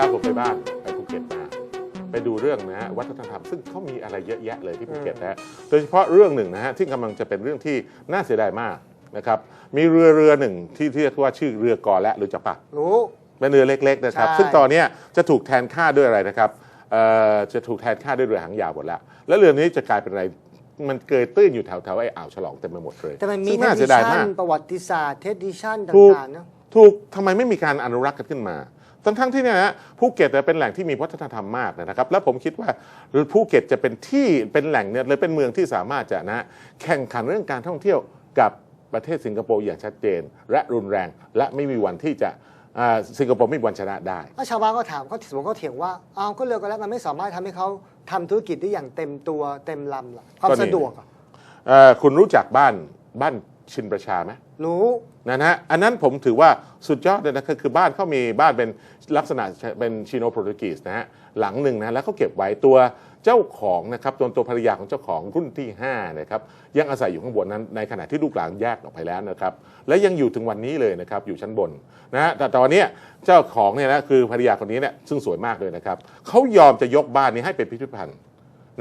บ้านไปภูเก็ตมาไปดูเรื่องนะฮะวัฒนธรรมซึ่งเขามีอะไรเยอะแยะเลยที่ภูเก็ตนะฮะโดยเฉพาะเรื่องหนึ่งนะฮะที่กำลังจะเป็นเรื่องที่น่าเสียดายมากนะครับ มีเรือเรือหนึ่งที่ที่เรียกว่าชื่อเรือกอและหรือจะปะรู้ เป็นเรือเล็กๆนะครับ ใช่ ซึ่งตอนเนี้ยจะถูกแทนค่าด้วยอะไรนะครับเอ่อจะถูกแทนค่าด้วยเรือหางยาวหมดแล้วแล้วเรือนี้จะกลายเป็นอะไรมันเกยตื้นอยู่แถวๆไอ้อ่าวฉลองเต็มไปหมดเลยแต่มันมีซึ่งเทน่าดิเสียดายชัมากนประวัติศาสตร์เทดิชันตถูก่างๆเนอะ ถูกทำไมไม่มีการอนุรักษ์กันขึ้นมา ทั้งทั้งๆที่เนี่ยนะภูเก็ตเนี่ยเป็นแหล่งที่มีวัฒนธรรมมากนะครับ แล้วผมคิดว่าภูเก็ตจะเป็นที่เป็นแหล่งเนี่ยเลยเป็นเมืองที่สามารถจะนะแข่งขันเรื่องการท่องเที่ยวกับประเทศสิงคโปร์อย่างชัดเจน และรุนแรง และไม่มีวันที่จะอ่าสิงคโปร์ไม่มีวันชนะได้ถ้าชาวบ้านก็ถามเขาสมมติเขาเถียงว่าอ้าวก็เรือกันแล้วมันไม่สามารถทำให้เขาทำธุรกิจได้อย่างเต็มตัวเต็มลำหรอความก็นี่สะดวกอะเอ่อคุณรู้จักบ้านบ้านชินประชาไหมรู้ นะฮะอันนั้นผมถือว่าสุดยอดเลยนะคือบ้านเขามีบ้านเป็นลักษณะเป็นชิโนโปรตุกีสนะฮะหลังหนึ่งนะแล้วเขาเก็บไว้ตัวเจ้าของนะครับตัวตัวภรรยาของเจ้าของรุ่นที่5นะครับยังอาศัยอยู่ข้างบนนั้นในขณะที่ลูกหลานแยกออกไปแล้วนะครับและยังอยู่ถึงวันนี้เลยนะครับอยู่ชั้นบนนะฮะแต่ตอนนี้เจ้าของเนี่ยนะคือภรรยาคนนี้เนี่ยซึ่งสวยมากเลยนะครับเขายอมจะยกบ้านนี้ให้เป็นพิพิธภัณฑ์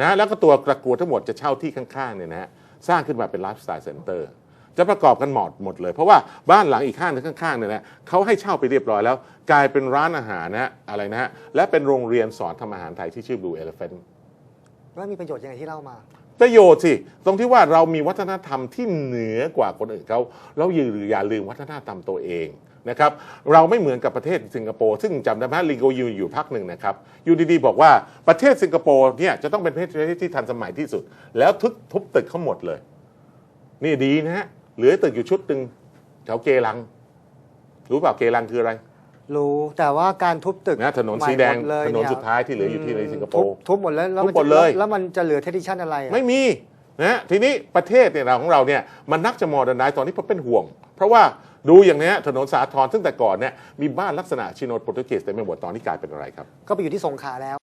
นะแล้วก็ตัวตระกูลทั้งหมดจะเช่าที่ข้างๆเนี่ยนะฮะสร้างขึ้นมาเป็นไลฟ์สไตล์เซ็นเตอร์ จะประกอบกันหมดหมดเลย เพราะว่าบ้านหลังอีกข้างหนึงข้างๆเนี่ยนะเขาให้เช่าไปเรียบร้อยแล้ว กลายเป็นร้านอาหารนะฮะอะไรนะฮะและเป็นโรงเรียนสอนทำอาหารไทยที่ชื่อ Blue Elephant ว่ามีประโยชน์ยังไงที่เล่ามา ประโยชน์สิ ตรงที่ว่าเรามีวัฒนธรรมที่เหนือกว่าคนอื่นเขาเราอย่าอย่าลืมวัฒนธรรมตัวเองนะครับเราไม่เหมือนกับประเทศสิงคโปร์ซึ่งจำได้ไหมลิงโกยูอยู่พักหนึ่งนะครับอยู่ดีๆบอกว่าประเทศสิงคโปร์เนี่ยจะต้องเป็นประเทศที่ทันสมัยที่สุด แล้วทุบทุบตึกเขาหมดเลย นี่ดีนะฮะ เหลือตึกอยู่ชุดหนึ่งแถวเกลัง รู้เปล่าเกลังคืออะไรรู้แต่ว่าการทุบตึกนะถนนสีแดงใหม่หมเลยถนนเยสุดท้ายที่เหลืออยู่ที่ในสิงคโปทุบร์ทุบหมดแล้วแล้วทุบมันหมดจะเลยแล้วมันจะเหลือเทดิชันอะไรอะไม่มีนะทีนี้ประเทศเนี่ยเราของเราเนี่ยมันนักจะมอเดิร์นไนซ์ตอนนี้เพราะเป็นห่วง เพราะว่าดูอย่างเนี้ยถนนสาทรซึ่งแต่ก่อนเนี่ยมีบ้านลักษณะชิโนโปรตุเกสเต็มไปหมดตอนนี้กลายเป็นอะไรครับ ก็ไปอยู่ที่สงขลาแล้ว